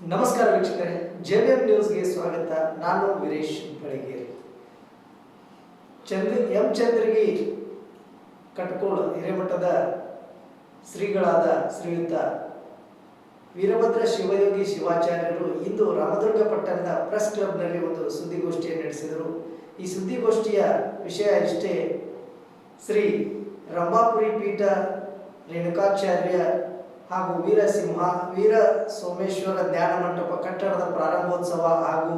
ನಮಸ್ಕಾರ ವೀಕ್ಷಕರೇ J B ನ್ಯೂಸ್ಗೆ ಸ್ವಾಗತ. ನಾನು ವೀರೇಶ್ ಬೆಳಗೇರಿ ಚಂದ್ರ, ಎಂ ಚಂದ್ರಗಿ ಕಟ್ಕೋಳ ಹಿರೇಮಠದ ಶ್ರೀಗಳಾದ ಶ್ರೀಯುತ ವೀರಭದ್ರ ಶಿವಯೋಗಿ ಶಿವಾಚಾರ್ಯರು ಇಂದು ರಾಮದುರ್ಗ ಪಟ್ಟಣದ ಪ್ರೆಸ್ ಕ್ಲಬ್ನಲ್ಲಿ ಒಂದು ಸುದ್ದಿಗೋಷ್ಠಿಯನ್ನು ನಡೆಸಿದರು. ಈ ಸುದ್ದಿಗೋಷ್ಠಿಯ ವಿಷಯ ಇಷ್ಟೇ. ಶ್ರೀ ರಂಭಾಪುರಿ ಪೀಠ ರೇಣುಕಾಚಾರ್ಯ ಹಾಗೂ ವೀರಸಿಂಹ ವೀರ ಸೋಮೇಶ್ವರ ಧ್ಯಾನ ಮಂಟಪ, ಕಟ್ಟಡದ ಪ್ರಾರಂಭೋತ್ಸವ ಹಾಗೂ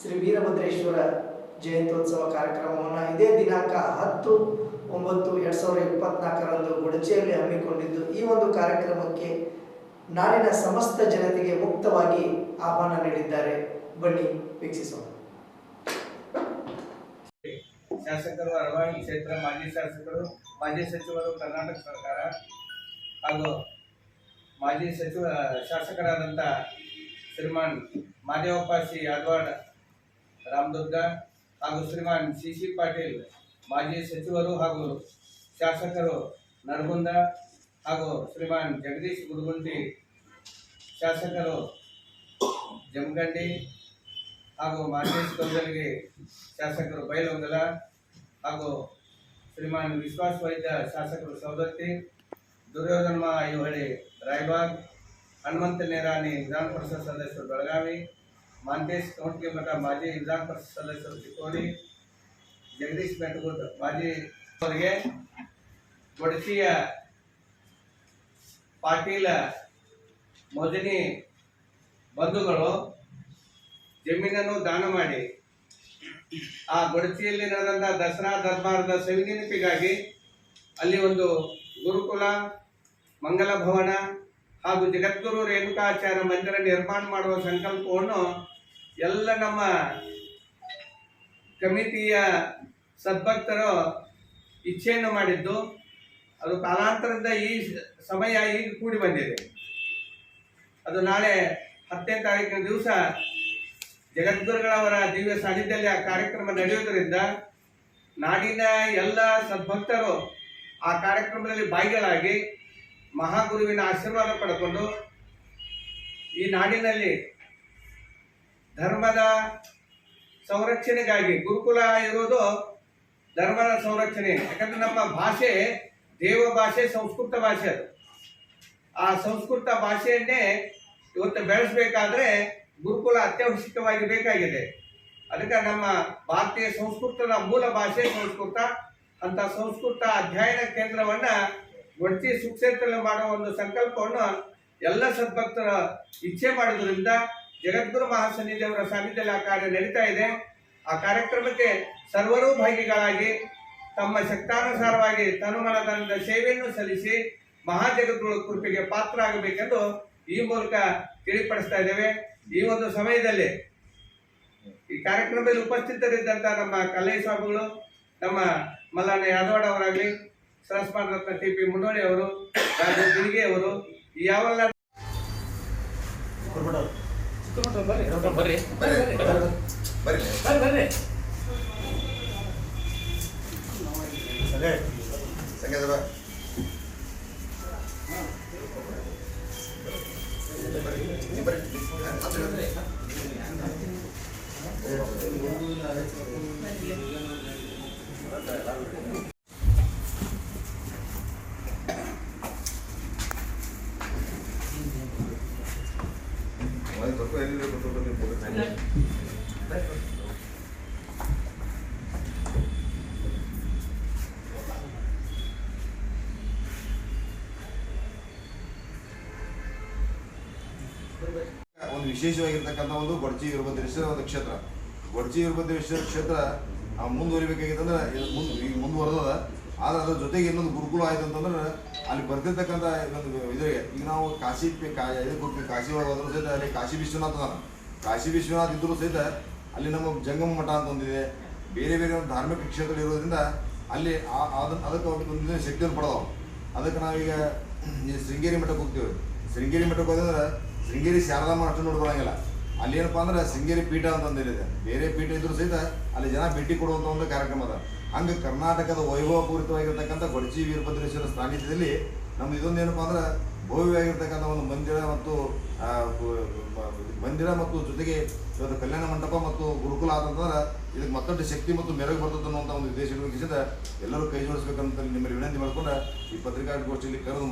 ಶ್ರೀ ವೀರಭದ್ರೇಶ್ವರ ಜಯಂತ್ಯೋತ್ಸವ ಕಾರ್ಯಕ್ರಮವನ್ನು ಇದೇ ದಿನಾಂಕ ಹತ್ತು, ಒಂಬತ್ತು, ಎರಡ್ ಸಾವಿರದ ಇಪ್ಪತ್ನಾಲ್ಕರಂದು ಗುಡಚೆಯಲ್ಲಿ ಹಮ್ಮಿಕೊಂಡಿದ್ದು, ಈ ಒಂದು ಕಾರ್ಯಕ್ರಮಕ್ಕೆ ನಾಡಿನ ಸಮಸ್ತ ಜನತೆಗೆ ಮುಕ್ತವಾಗಿ ಆಹ್ವಾನ ನೀಡಿದ್ದಾರೆ. ಬನ್ನಿ, ವೀಕ್ಷಿಸೋಣ. ಶಾಸಕರು ಅರವಾಣಿ ಕ್ಷೇತ್ರ ಮಾಜಿ ಶಾಸಕರು, ಮಾಜಿ ಸಚಿವರು, ಕರ್ನಾಟಕ ಸರ್ಕಾರ ಹಾಗೂ ಮಾಜಿ ಸಚಿವ ಶಾಸಕರಾದಂಥ ಶ್ರೀಮಾನ್ ಮಾದೇವಪ್ಪ ಸಿ ಯಾದವಾಡ್ ರಾಮದುರ್ಗ ಹಾಗೂ ಶ್ರೀಮಾನ್ ಸಿ ಸಿ ಪಾಟೀಲ್, ಮಾಜಿ ಸಚಿವರು ಹಾಗೂ ಶಾಸಕರು ನರಗುಂದ ಹಾಗೂ ಶ್ರೀಮಾನ್ ಜಗದೀಶ್ ಗುರುಗುಂಟಿ ಶಾಸಕರು ಜಮಖಂಡಿ ಹಾಗೂ ಮಾದೇಶ್ ಕೌದಲಿಗೆ ಶಾಸಕರು ಬೈಲೊಂಗಲ ಹಾಗೂ ಶ್ರೀಮಾನ್ ವಿಶ್ವಾಸ್ ವೈದ್ಯ, ಶಾಸಕರು ಸವದತ್ತಿ ದುರ್ಯೋಧನ ಐಹೊಳಿ ರಾಯಬಾಗ್, ಹನುಮಂತ ನೇರಾನಿ ವಿಧಾನ ಪರಿಷತ್ ಸದಸ್ಯರು ಬೆಳಗಾವಿ, ಮಾಂತೇಶ್ ಮಠ ಮಾಜಿ ವಿಧಾನ ಪರಿಷತ್ ಸದಸ್ಯರು ಚಿಕ್ಕೋಡಿ, ಜಗದೀಶ್ ಬೆಟ್ಟಗುಡ್ ಮಾಜಿ ಅವರಿಗೆ ಒಡಿಸಿಯ ಪಾಟೀಲ ಮೊದನಿ ಬಂಧುಗಳು ಜಮೀನನ್ನು ದಾನ ಮಾಡಿ, ಆ ಗೊಡಚಿಯಲ್ಲಿ ನಡೆದಂತಹ ದಸರಾ ದರ್ಬಾರದ ಸವಿನೆನಪಿಗಾಗಿ ಅಲ್ಲಿ ಒಂದು ಗುರುಕುಲ, ಮಂಗಲ ಭವನ ಹಾಗೂ ಜಗದ್ಗುರು ರೇಣುಕಾಚಾರ್ಯ ಮಂದಿರ ನಿರ್ಮಾಣ ಮಾಡುವ ಸಂಕಲ್ಪವನ್ನು ಎಲ್ಲ ನಮ್ಮ ಕಮಿಟಿಯ ಸದ್ಭಕ್ತರು ಇಚ್ಛೆಯನ್ನು ಮಾಡಿದ್ದು. ಅದು ಕಾಲಾಂತರದಿಂದ ಈ ಸಮಯ ಈಗ ಕೂಡಿ ಬಂದಿದೆ. ಅದು ನಾಳೆ ಹತ್ತನೇ ತಾರೀಕಿನ ದಿವಸ ಜಗದ್ಗುರುಗಳವರ ದಿವ್ಯ ಸಾನ್ನಿಧ್ಯದಲ್ಲಿ ಆ ಕಾರ್ಯಕ್ರಮ ನಡೆಯುವುದರಿಂದ ನಾಡಿನ ಎಲ್ಲ ಸದ್ಭಕ್ತರು ಆ ಕಾರ್ಯಕ್ರಮದಲ್ಲಿ ಭಾಗಿಗಳಾಗಿ ಮಹಾಗುರುವಿನ ಆಶೀರ್ವಾದ ಪಡ್ಕೊಂಡು ಈ ನಾಡಿನಲ್ಲಿ ಧರ್ಮದ ಸಂರಕ್ಷಣೆಗಾಗಿ ಗುರುಕುಲ ಇರೋದು ಧರ್ಮದ ಸಂರಕ್ಷಣೆ. ಯಾಕಂದ್ರೆ ನಮ್ಮ ಭಾಷೆ ದೇವ ಭಾಷೆ, ಸಂಸ್ಕೃತ ಭಾಷೆ ಅದು. ಆ ಸಂಸ್ಕೃತ ಭಾಷೆಯನ್ನೇ ಇವತ್ತು ಬೆಳೆಸಬೇಕಾದ್ರೆ ಗುರುಕುಲ ಅತ್ಯವಶ್ಯಕವಾಗಿ ಬೇಕಾಗಿದೆ ಅದಕ್ಕೆ ನಮ್ಮ ಭಾರತೀಯ ಸಂಸ್ಕೃತದ ಮೂಲ ಭಾಷೆ ಸಂಸ್ಕೃತ. ಅಂತ ಸಂಸ್ಕೃತ ಅಧ್ಯಯನ ಕೇಂದ್ರವನ್ನ ಗೊಡ್ತಿ ಸುಕ್ಷೇತ್ರದಲ್ಲಿ ಮಾಡುವ ಒಂದು ಸಂಕಲ್ಪವನ್ನು ಎಲ್ಲ ಸದ್ಭಕ್ತರ ಇಚ್ಛೆ ಮಾಡಿದ್ರಿಂದ ಜಗದ್ಗುರು ಮಹಾಸನ್ನಿಧಿಯವರ ಸಾನ್ನಿಧ್ಯದಲ್ಲಿ ಆ ಕಾರ್ಯ ನಡೀತಾ ಇದೆ. ಆ ಕಾರ್ಯಕ್ರಮಕ್ಕೆ ಸರ್ವರೂ ಭಾಗಿಗಳಾಗಿ ತಮ್ಮ ಶಕ್ತಾನುಸಾರವಾಗಿ ತನುಮನದಾನದ ಸೇವೆಯನ್ನು ಸಲ್ಲಿಸಿ ಮಹಾಜಗದ್ಗುರು ಕೃಪೆಗೆ ಪಾತ್ರ ಆಗಬೇಕೆಂದು ಈ ಮೂಲಕ ತಿಳಿಪಡಿಸ್ತಾ ಇದ್ದೇವೆ. ಈ ಒಂದು ಸಮಯದಲ್ಲಿ ಈ ಕಾರ್ಯಕ್ರಮದಲ್ಲಿ ಉಪಸ್ಥಿತರಿದ್ದಂತ ನಮ್ಮ ಕಲ್ಲಯ್ಯ ಸ್ವಾಮಿಗಳು ನಮ್ಮ ಮಲ್ಲಣ್ಣ ಯಾದವಾಡ ಅವರಾಗಲಿ ಸರಸ್ಮಾನ್ ರತ್ನ ಟಿ ಪಿ ಮುನ್ನೋಳಿ ಅವರು ರಾಜು ಬಿಳಿಗೆ ಅವರು ಯಾವೆಲ್ಲ ಸಂಗೀತ ಒಂದು ವಿಶೇಷವಾಗಿರ್ತಕ್ಕಂಥ ಒಂದು ಗೊಡ್ಜಿ ವೀರಭದ್ರೇಶ್ವರ ಒಂದು ಕ್ಷೇತ್ರ. ಬಡ್ಜಿ ವೀರಭದ್ರೇಶ್ವರ ಕ್ಷೇತ್ರ ಮುಂದುವರಿಬೇಕಾಗಿತ್ತಂದ್ರೆ ಮುಂದೆ ಈಗ ಮುಂದುವರೆದ ಆದ್ರೆ ಅದ್ರ ಜೊತೆಗೆ ಇನ್ನೊಂದು ಗುರುಕುಲ ಆಯ್ತು ಅಂತಂದ್ರೆ ಅಲ್ಲಿ ಬರ್ತಿರ್ತಕ್ಕಂಥ ಇನ್ನೊಂದು ಇದೆ ಈಗ ನಾವು ಕಾಶಿ ಇದಕ್ಕೆ ಕಾಶಿ ಹೋದ್ರೂ ಸಹಿತ ಅಲ್ಲಿ ಕಾಶಿ ವಿಶ್ವನಾಥ ಕಾಶಿ ವಿಶ್ವನಾಥ್ ಇದ್ರೂ ಸಹಿತ ಅಲ್ಲಿ ನಮ್ಮ ಜಂಗಮ ಮಠ ಅಂತ ಒಂದಿದೆ. ಬೇರೆ ಬೇರೆ ಒಂದು ಧಾರ್ಮಿಕ ಕ್ಷೇತ್ರ ಇರೋದ್ರಿಂದ ಅಲ್ಲಿ ಅದನ್ನು ಅದಕ್ಕೆ ಒಂದು ಶಕ್ತಿಯನ್ನು ಪಡೆದವು. ಅದಕ್ಕೆ ನಾವೀಗ ಶೃಂಗೇರಿ ಮಠಕ್ಕೆ ಹೋಗ್ತೀವಿ. ಶೃಂಗೇರಿ ಮಠಕ್ಕೆ ಹೋದಂದ್ರೆ ಶೃಂಗೇರಿ ಶಾರದಾಮ್ಮ ಅಷ್ಟು ನೋಡಿ ಬರಂಗಿಲ್ಲ ಅಲ್ಲಿ ಏನಪ್ಪಾ ಅಂದ್ರೆ ಸಿಂಗೇರಿ ಪೀಠ ಅಂತ ಒಂದಿದೆ ಬೇರೆ ಪೀಠ ಇದ್ರು ಸಹಿತ ಅಲ್ಲಿ ಜನ ಭೇಟಿ ಕೊಡುವಂತ ಒಂದು ಕಾರ್ಯಕ್ರಮ ಅದ. ಹಂಗೆ ಕರ್ನಾಟಕದ ವೈಭವಪೂರಿತವಾಗಿರ್ತಕ್ಕಂಥ ಕೊಡಚಿ ವೀರಭದ್ರೇಶ್ವರ ಸಾನ್ನಿಧ್ಯದಲ್ಲಿ ನಮ್ದು ಇದೊಂದು ಏನಪ್ಪಾ ಅಂದ್ರೆ ಭವ್ಯವಾಗಿರ್ತಕ್ಕಂಥ ಒಂದು ಮಂದಿರ ಮತ್ತು ಮಂದಿರ ಮತ್ತು ಜೊತೆಗೆ ಇವತ್ತು ಕಲ್ಯಾಣ ಮಂಟಪ ಮತ್ತು ಗುರುಕುಲ ಆದಂತಂದ್ರೆ ಇದಕ್ಕೆ ಮತ್ತಷ್ಟು ಶಕ್ತಿ ಮತ್ತು ಮೆರಗು ಬರ್ತದೆ ಅನ್ನುವಂಥ ಒಂದು ಉದ್ದೇಶ ಇರುವುದರಿಂದ ಎಲ್ಲರೂ ಕೈ ಜೋಡಿಸ್ಬೇಕಂತ ನಿಮ್ಮಲ್ಲಿ ವಿನಂತಿ ಮಾಡ್ಕೊಂಡು ಈ ಪತ್ರಿಕಾಗೋಷ್ಠಿಯಲ್ಲಿ ಕರೆದು